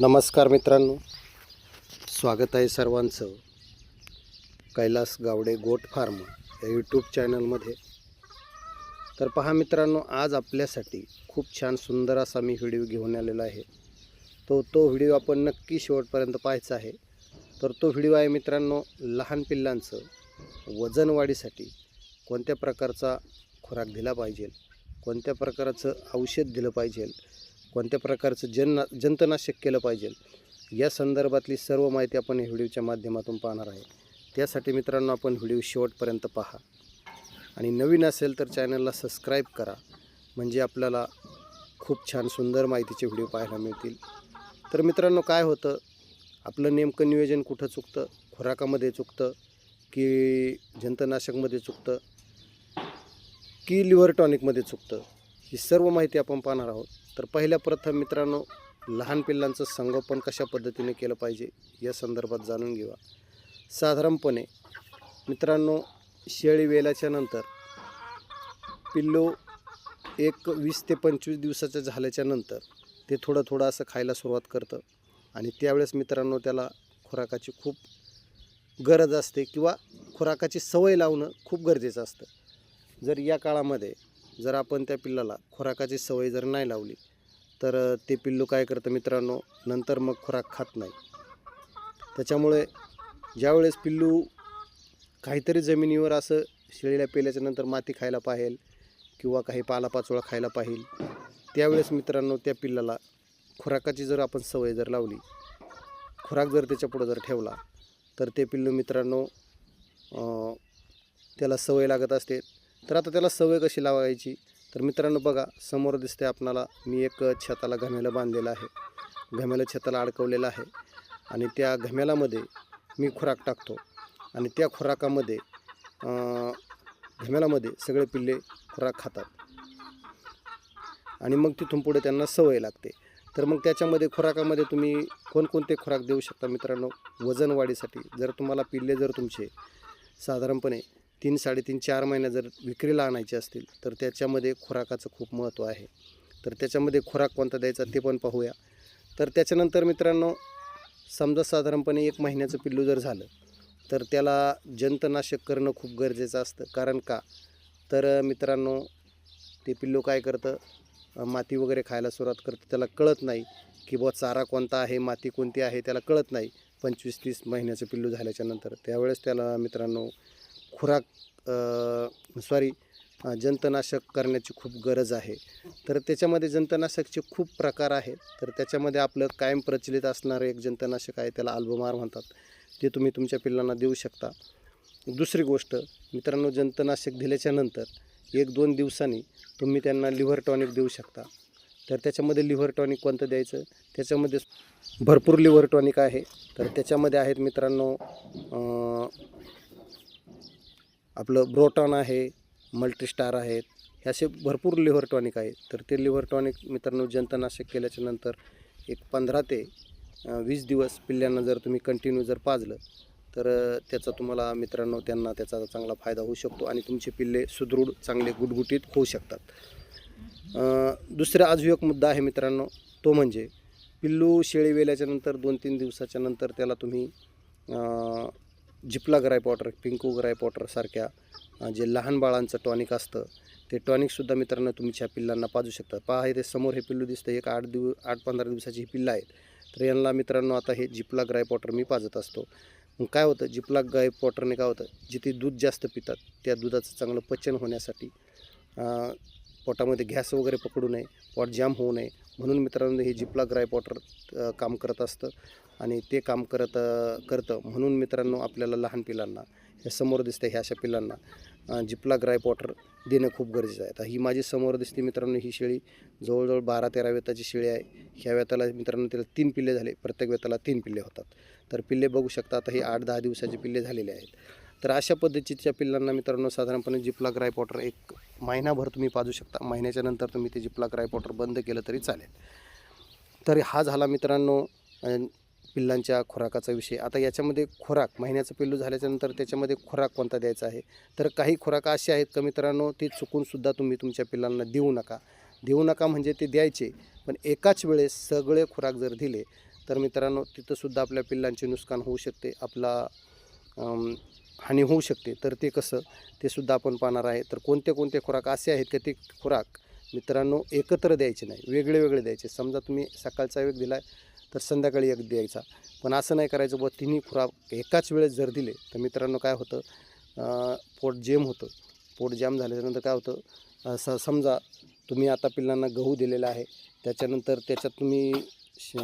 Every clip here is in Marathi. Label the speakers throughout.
Speaker 1: नमस्कार मित्रांनो. स्वागत आहे सर्वांचं. कैलास गावडे गोट फार्म या यूट्यूब चॅनलमध्ये. तर पहा मित्रांनो आज आपल्यासाठी खूप छान सुंदर असा मी व्हिडिओ घेऊन आलेला आहे. तो तो व्हिडिओ आपण नक्की शेवटपर्यंत पाहायचा आहे. तर तो व्हिडिओ आहे मित्रांनो लहान पिल्लांचं वजनवाढीसाठी कोणत्या प्रकारचा खुराक दिला पाहिजे? कोणत्या प्रकारचं औषध दिलं पाहिजे? कोणत्या प्रकारचं जन जंतनाशक केलं पाहिजे या संदर्भातली सर्व माहिती आपण या व्हिडिओच्या माध्यमातून पाहणार आहे. त्यासाठी मित्रांनो आपण व्हिडिओ शेवटपर्यंत पहा. आणि नवीन असेल तर चॅनलला सबस्क्राईब करा. म्हणजे आपल्याला खूप छान सुंदर माहितीचे व्हिडिओ पाहायला मिळतील. तर मित्रांनो काय होतं? आपलं नेमकं नियोजन कुठं चुकतं? खुराकामध्ये चुकतं? की जंतनाशकमध्ये चुकतं? की लिव्हर टॉनिकमध्ये चुकतं? ही सर्व माहिती आपण पाहणार आहोत. तर पहिल्या प्रथम मित्रांनो लहान पिल्लांचं संगोपन कशा पद्धतीने केलं पाहिजे या संदर्भात जाणून घेऊया साधारणपणे मित्रांनो शेळी वेल्याच्या नंतर पिल्लू एक वीस ते पंचवीस दिवसाचं झाल्याच्यानंतर ते थोडं थोडं असं खायला सुरुवात करतं आणि त्यावेळेस मित्रांनो त्याला खुराकाची खूप गरज असते किंवा खुराकाची सवय लावणं खूप गरजेचं असतं. जर या काळामध्ये जर आपण त्या पिल्लाला खुराकाची सवय जर नाही लावली तर ते पिल्लू काय करतं मित्रांनो नंतर मग खुराक खात नाही. त्याच्यामुळे ज्यावेळेस पिल्लू काहीतरी जमिनीवर असं शेळीला पेल्याच्या नंतर माती खायला पाहेल किंवा काही पालापाचोळा खायला पाहिल त्यावेळेस मित्रांनो त्या पिल्लाला खुराकाची जर आपण सवय जर लावली खुराक जर त्याच्या पुढं जर ठेवला तर ते पिल्लू मित्रांनो त्याला सवय लागत असते. तर आता त्याला सवय कशी लावायची? तर मित्रांनो बघा समोर दिसते आपणाला मी एक छताला घम्याला बांधलेलं आहे. घम्याला छताला अडकवलेलं आहे. आणि त्या घम्यालामध्ये मी खुराक टाकतो. आणि त्या खुराकामध्ये घम्यालामध्ये सगळे पिल्ले खुराक खातात. आणि मग तिथून पुढे त्यांना सवय लागते. तर मग त्याच्यामध्ये खुराकामध्ये तुम्ही कोणकोणते खुराक देऊ शकता मित्रांनो? वजन वाढीसाठी जर तुम्हाला पिल्ले जर तुमचे साधारणपणे तीन साडेतीन चार महिने जर विक्रीला आणायचे असतील तर त्याच्यामध्ये खुराकाचं खूप महत्त्व आहे. तर त्याच्यामध्ये खुराक कोणता द्यायचा ते पण पाहूया. तर त्याच्यानंतर मित्रांनो समजा साधारणपणे एक महिन्याचं पिल्लू जर झालं तर त्याला जंतनाशक करणं खूप गरजेचं असतं. कारण का? तर मित्रांनो ते पिल्लू काय करतं? माती वगैरे खायला सुरुवात करतं. त्याला कळत नाही की बुवा चारा कोणता आहे माती कोणती आहे त्याला कळत नाही. पंचवीस तीस महिन्याचं पिल्लू झाल्याच्यानंतर. त्यावेळेस त्याला मित्रांनो खुराक सॉरी जंतनाशक करण्याची खूप गरज आहे. तर त्याच्यामध्ये जंतनाशकचे खूप प्रकार आहेत. तर त्याच्यामध्ये आपलं कायम प्रचलित असणारं एक जंतनाशक आहे त्याला अल्बमार म्हणतात. ते तुम्ही तुमच्या पिल्लांना देऊ शकता. दुसरी गोष्ट मित्रांनो जंतनाशक दिल्याच्यानंतर एक दोन दिवसांनी तुम्ही त्यांना लिव्हर टॉनिक देऊ शकता. तर त्याच्यामध्ये लिव्हर टॉनिक कोणतं द्यायचं? त्याच्यामध्ये भरपूर लिव्हर टॉनिक आहे. तर त्याच्यामध्ये आहेत मित्रांनो आपलं ब्रोटॉन आहे मल्टीस्टार आहेत हे असे भरपूर लिव्हर टॉनिक आहेत. तर ते लिव्हर टॉनिक मित्रांनो जंतनाशक केल्याच्यानंतर एक पंधरा ते वीस दिवस पिल्ल्यांना जर तुम्ही कंटिन्यू जर पाजलं तर त्याचा तुम्हाला मित्रांनो त्यांना त्याचा चांगला फायदा होऊ शकतो आणि तुमचे पिल्ले सुदृढ चांगले गुटगुटीत होऊ शकतात. दुसरा अजून एक मुद्दा आहे मित्रांनो तो म्हणजे पिल्लू शेळी वेल्याच्यानंतर दोन तीन दिवसाच्या नंतर त्याला तुम्ही जिपला ग्राईप वॉटर पिंकू ग्राईप वॉटरसारख्या जे लहान बाळांचं टॉनिक असतं ते टॉनिकसुद्धा मित्रांनो तुमच्या पिल्लांना पाजू शकतात पहा इथे ते समोर हे पिल्लू दिसतं एक आठ दिव आठ पंधरा दिवसाची ही पिल्लं आहेत. तर यांना मित्रांनो आता हे जिपला ग्राईप वॉटर मी पाजत असतो. मग काय होतं जिपला ग्राईप वॉटरने काय होतं जिथे दूध जास्त पितात त्या दुधाचं चांगलं पचन होण्यासाठी पोटामध्ये गॅस वगैरे पकडू नये पॉट जाम होऊ नये. म्हणून मित्रांनो हे जिपला ग्राईप वॉटर काम करत असतं. आणि ते काम करत करतं. म्हणून मित्रांनो आपल्याला लहान पिलांना हे समोर दिसतं ह्या अशा पिलांना जिपला ग्राईप वॉटर देणं खूप गरजेचं आहे. तर ही माझी समोर दिसते मित्रांनो ही शेळी जवळजवळ बारा तेरा वेताची शेळी आहे. ह्या वेताला मित्रांनो त्याला तीन पिल्ले झाले. प्रत्येक वेताला तीन पिल्ले होतात. तर पिल्ले बघू शकता आता हे आठ दहा दिवसाचे पिल्ले झालेले आहेत. तर अशा पद्धतीच्या पिल्लांना मित्रांनो साधारणपणे जिपला ग्राईप वॉटर एक महिनाभर तुम्ही पाजू शकता. महिन्याच्या नंतर तुम्ही ते जिपला ग्राईप वॉटर बंद केलं तरी चालेल. तर हा झाला मित्रांनो पिल्लांच्या खुराकाचा विषय. आता याच्यामध्ये खुराक महिन्याचं पिल्लू झाल्याच्यानंतर त्याच्यामध्ये खुराक कोणता द्यायचा आहे? तर काही खुराक असे आहेत का मित्रांनो ते चुकूनसुद्धा तुम्ही तुमच्या पिल्लांना देऊ नका. देऊ नका म्हणजे ते द्यायचे पण एकाच वेळेस सगळे खुराक जर दिले तर मित्रांनो तिथंसुद्धा आपल्या पिल्लांचे नुकसान होऊ शकते आपला हानी होऊ शकते. तर ते कसं ते सुद्धा आपण पाहणार आहे. तर कोणते कोणते खुराक असे आहेत का ते खुराक मित्रांनो एकत्र द्यायचे नाही वेगळे वेगळे द्यायचे. समजा तुम्ही सकाळचा वेग दिला तर संध्याकाळी एक द्यायचा. पण असं नाही करायचं बुवा तिन्ही खुराक एकाच वेळेस जर दिले तर मित्रांनो काय होतं पोट जेम होतं. पोट जाम झाल्याच्यानंतर काय होतं असं स समजा तुम्ही आता पिल्लांना गहू दिलेला आहे त्याच्यानंतर त्याच्यात तुम्ही श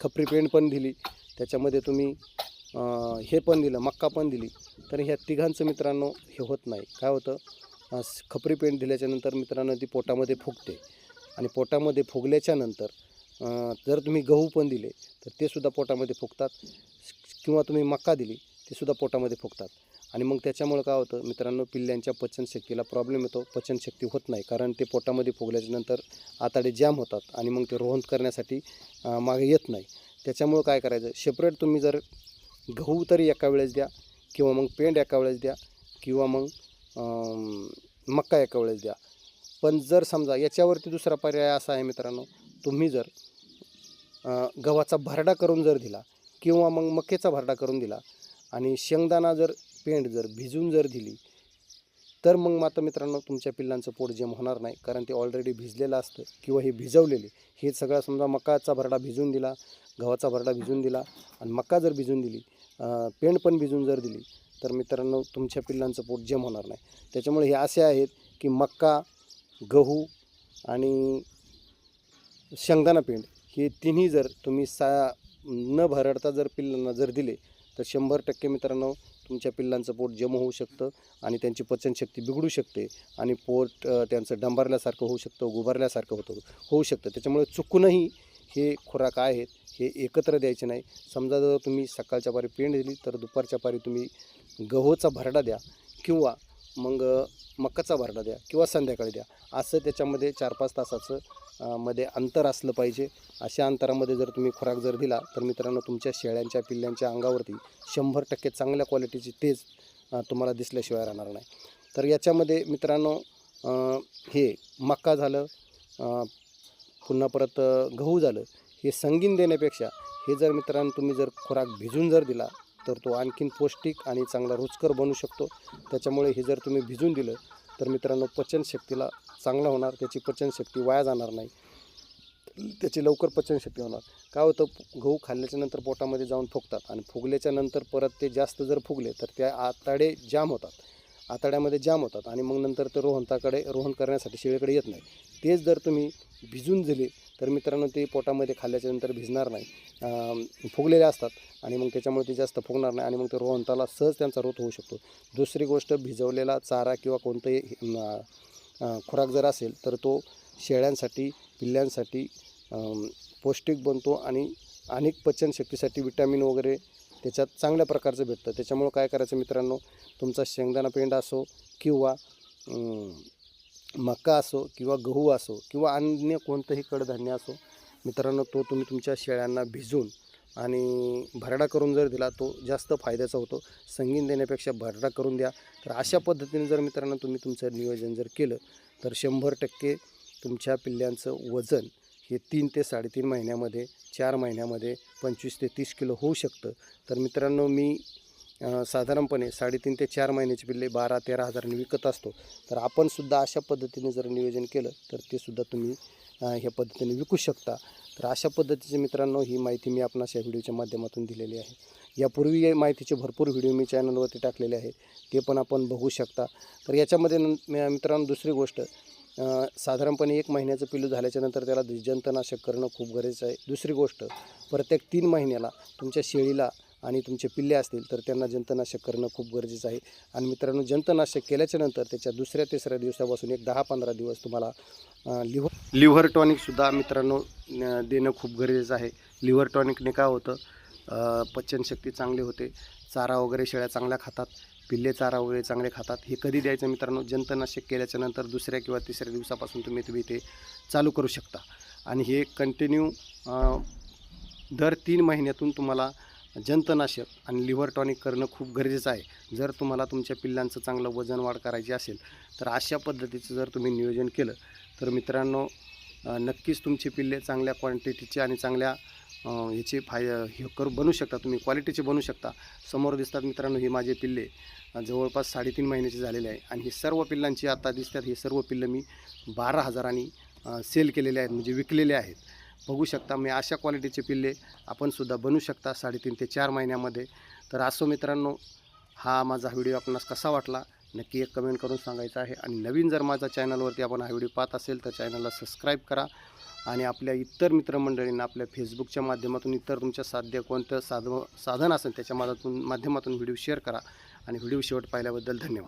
Speaker 1: खपरी पेंड पण दिली त्याच्यामध्ये तुम्ही हे पण दिलं मक्का पण दिली तर ह्या तिघांचं मित्रांनो हे होत नाही. काय होतं खपरी पेंड दिल्याच्यानंतर मित्रांनो ती पोटामध्ये फुगते. आणि पोटामध्ये फुगल्याच्यानंतर जर तुम्ही गहू पण दिले तर ते सुद्धा पोटामध्ये फुगतात. किंवा तुम्ही मक्का दिली ते सुद्धा पोटामध्ये फुगतात. आणि मग त्याच्यामुळं काय होतं मित्रांनो पिल्ल्यांच्या पचनशक्तीला प्रॉब्लेम येतो. पचनशक्ती होत नाही कारण ते पोटामध्ये फुगल्याच्यानंतर आताडे जाम होतात आणि मग ते रोहंत करण्यासाठी मागे येत नाही. त्याच्यामुळं काय करायचं सेपरेट तुम्ही जर गहू तरी एका वेळेस द्या किंवा मग पेंड एका वेळेस द्या किंवा मग मक्का एका वेळेस द्या. पण जर समजा याच्यावरती दुसरा पर्याय असा आहे मित्रांनो तुम्ही जर गव्हाचा भरडा करून जर दिला किंवा मग मक्याचा भरडा करून दिला आणि शेंगदाणा जर पेंड जर भिजून जर दिली तर मग मात्र मित्रांनो तुमच्या पिल्लांचं पोट जेम होणार नाही. कारण ते ऑलरेडी भिजलेलं असतं किंवा हे भिजवलेले. हे सगळं समजा मकाचा भरडा भिजून दिला गव्हाचा भरडा भिजून दिला आणि मका जर भिजून दिली पेंड पण भिजून जर दिली तर मित्रांनो तुमच्या पिल्लांचं पोट जेम होणार नाही. त्याच्यामुळे हे असे आहेत की मक्का गहू आणि शेंगदाणा पेंड हे तिन्ही जर तुम्ही सा न भरडता जर पिल्लांना जर दिले तर शंभर टक्के मित्रांनो तुमच्या पिल्लांचं पोट जम होऊ शकतं आणि त्यांची पचनशक्ती बिघडू शकते आणि पोट त्यांचं डंबारल्यासारखं होऊ शकतं गुबारल्यासारखं होतं होऊ शकतं. त्याच्यामुळे चुकूनही हे खुराक आहेत हे एकत्र द्यायचे नाही. समजा जर तुम्ही सकाळच्या पारी पेंड दिली तर दुपारच्या पारी तुम्ही गहूचा भरडा द्या किंवा मग मकाचा भरडा द्या किंवा संध्याकाळी द्या. असं त्याच्यामध्ये चार पाच तासाचं मध्ये अंतर असलं पाहिजे. अशा अंतरामध्ये जर तुम्ही खुराक जर दिला तर मित्रांनो तुमच्या शेळ्यांच्या पिल्ल्यांच्या अंगावरती शंभर टक्के चांगल्या क्वालिटीची तेज तुम्हाला दिसल्याशिवाय राहणार नाही. तर याच्यामध्ये मित्रांनो हे मक्का झालं पुन्हा परत गहू झालं हे संगीन देण्यापेक्षा हे जर मित्रांनो तुम्ही जर खुराक भिजून जर दिला तर तो आणखीन पौष्टिक आणि चांगला रुचकर बनू शकतो. त्याच्यामुळे हे जर तुम्ही भिजून दिलं तर मित्रांनो पचनशक्तीला चांगला होणार. त्याची पचनशक्ती वाया जाणार नाही. त्याची लवकर पचनशक्ती होणार. काय होतं गहू खाल्ल्याच्या नंतर पोटामध्ये जाऊन फुगतात आणि फुगल्याच्या नंतर परत ते जास्त जर फुगले तर त्या आताडे जाम होतात. आताड्यामध्ये जाम होतात आणि मग नंतर ते रोहंताकडे रोहन करण्यासाठी शेळीकडे येत नाही. तेच जर तुम्ही भिजून दिले तर मित्रांनो ते पोटामध्ये खाल्ल्याच्या नंतर भिजणार नाही. फुगलेले असतात आणि मग त्याच्यामुळे ते जास्त फुगणार नाही आणि मग ते रोहंताला सहज त्यांचा रोत होऊ शकतो. दुसरी गोष्ट भिजवलेला चारा किंवा कोणतंही खुराक जर असेल तर तो शेळ्यांसाठी पिल्ल्यांसाठी पौष्टिक बनतो आणि अनेक पचनशक्तीसाठी विटॅमिन वगैरे त्याच्यात चांगल्या प्रकारचं भेटतं. त्याच्यामुळं काय करायचं मित्रांनो तुमचा शेंगदाणा पेंड असो किंवा मका असो किंवा गहू असो किंवा अन्य कोणतंही कडधान्य असो मित्रांनो तो तुम्ही तुमच्या शेळ्यांना भिजून आणि भरडा करून जर दिला तो जास्त फायद्याचा होतो. संगीन देण्यापेक्षा भरडा करून द्या. तर अशा पद्धतीने जर मित्रांनो तुम्ही तुमचं नियोजन जर केलं तर शंभर टक्के तुमच्या पिल्ल्यांचं वजन हे तीन ते साडेतीन महिन्यामध्ये चार महिन्यामध्ये पंचवीस ते तीस किलो होऊ शकतं. तर मित्रांनो मी साधारणपणे साडेतीन ते चार महिन्याचे पिल्ले बारा तेरा हजारांनी विकत असतो. तर आपणसुद्धा अशा पद्धतीने जर नियोजन केलं तर ते सुद्धा तुम्ही ह्या पद्धतीने विकू शकता. तर अशा पद्धतीचे मित्रांनो ही माहिती मी आपणास या व्हिडिओच्या माध्यमातून दिलेली आहे. यापूर्वी या माहितीचे भरपूर व्हिडिओ मी चॅनलवरती टाकलेले आहेत ते पण आपण बघू शकता. तर याच्यामध्ये मित्रांनो दुसरी गोष्ट साधारणपणे एक महिन्याचं पिल्लू झाल्याच्यानंतर त्याला जंतनाशक करणं खूप गरजेचं आहे. दुसरी गोष्ट प्रत्येक तीन महिन्याला तुमच्या शेळीला आणि तुमचे पिल्ले असतील तर त्यांना जंतनाशक करणं खूप गरजेचं आहे. आणि मित्रांनो जंतनाशक केल्याच्यानंतर त्याच्या दुसऱ्या तिसऱ्या दिवसापासून एक दहा पंधरा दिवस तुम्हाला लिव्हर लिव्हर टॉनिकसुद्धा मित्रांनो देणं खूप गरजेचं आहे. लिव्हर टॉनिकने काय होतं पचनशक्ती चांगली होते चारा वगैरे शेळ्या चांगल्या खातात पिल्ले चारा वगैरे चांगले खातात. हे कधी द्यायचं मित्रांनो जंतनाशक केल्याच्यानंतर दुसऱ्या किंवा तिसऱ्या दिवसापासून तुम्ही तुम्ही ते चालू करू शकता. आणि हे कंटिन्यू दर तीन महिन्यातून तुम्हाला जंतनाशक आणि लिव्हर टॉनिक करणं खूप गरजेचं आहे. जर तुम्हाला तुमच्या पिल्लांचं चांगलं वजन वाढ करायची असेल तर अशा पद्धतीचं जर तुम्ही नियोजन केलं तर मित्रांनो नक्कीच तुमची पिल्ले चांगल्या क्वांटिटीचे आणि चांगल्या ह्याचे फाय हे करू बनू शकता तुम्ही क्वालिटीचे बनू शकता. समोर दिसतात मित्रांनो हे माझे पिल्ले जवळपास साडेतीन महिन्याचे झालेले आहे. आणि ही सर्व पिल्लांची आता दिसतात ही सर्व पिल्लं मी बारा हजारांनी सेल केलेले आहेत म्हणजे विकलेले आहेत. बघू शकता. मी अशा क्वालिटीचे पिल्ले आपणसुद्धा बनू बनवू शकता साडेतीन ते चार महिन्यामध्ये. तर असो मित्रांनो हा माझा व्हिडिओ आपणास कसा वाटला? नक्की एक कमेंट करून सांगायचा आहे. आणि नवीन जर माझ्या चॅनलवरती आपण हा व्हिडिओ पाहत असेल तर चॅनलला सबस्क्राईब करा. आणि आपल्या इतर मित्रमंडळींना आपल्या फेसबुकच्या माध्यमातून इतर तुमच्या साध्य कोणतं साध साधन असेल त्याच्या माध्यमातून माध्यमातून व्हिडिओ शेअर करा. आणि व्हिडिओ शेवट पाहिल्याबद्दल धन्यवाद.